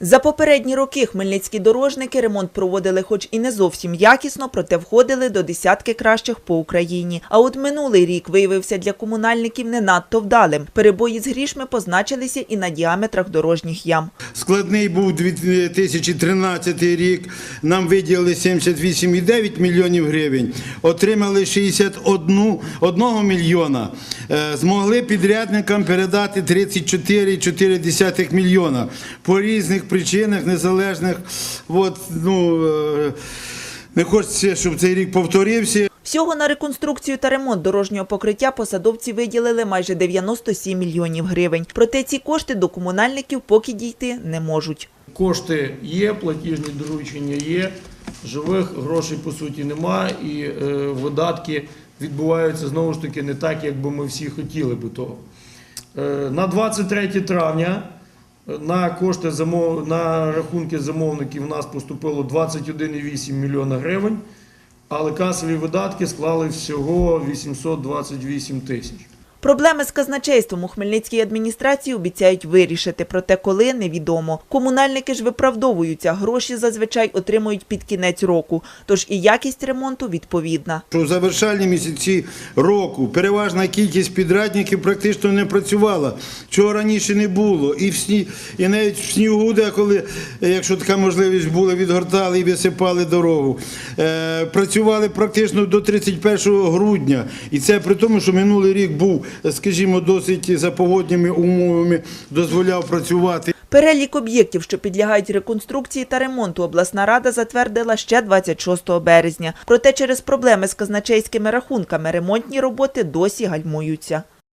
За попередні роки хмельницькі дорожники ремонт проводили хоч і не зовсім якісно, проте входили до десятки кращих по Україні. А от минулий рік виявився для комунальників не надто вдалим. Перебої з грішми позначилися і на діаметрах дорожніх ям. Складний був 2013 рік. Нам виділили 78,9 мільйонів гривень, отримали 61 1 мільйона. Е, Змогли підрядникам передати 34,4 мільйона. По різних причинах незалежних. От, ну, е, не хочеться, щоб цей рік повторився. Всього на реконструкцію та ремонт дорожнього покриття посадовці виділили майже 97 мільйонів гривень. Проте ці кошти до комунальників поки дійти не можуть. Кошти є, платіжні доручення є, живих грошей по суті нема, і е, видатки відбуваються знову ж таки не так, як би ми всі хотіли би того. Е, на 23 травня е, на кошти замов... на рахунки замовників у нас поступило 21,8 мільйона гривень, але касові видатки склали всього 828 тисяч. Проблеми з казначейством у Хмельницькій адміністрації обіцяють вирішити, проте коли невідомо. Комунальники ж виправдовуються, гроші зазвичай отримують під кінець року, тож і якість ремонту відповідна. В завершальні місяці року переважна кількість підрядників практично не працювала, чого раніше не було. І, в сні, і навіть в снігу, деколи, е, якщо така можливість була, відгортали і висипали дорогу. Е, працювали практично до 31 грудня. І це при тому, що минулий рік був, скажімо, досить за погодніми умовами дозволяв працювати. Перелік об'єктів, що підлягають реконструкції та ремонту, обласна рада затвердила ще 26 березня. Проте через проблеми з казначейськими рахунками ремонтні роботи досі гальмуються.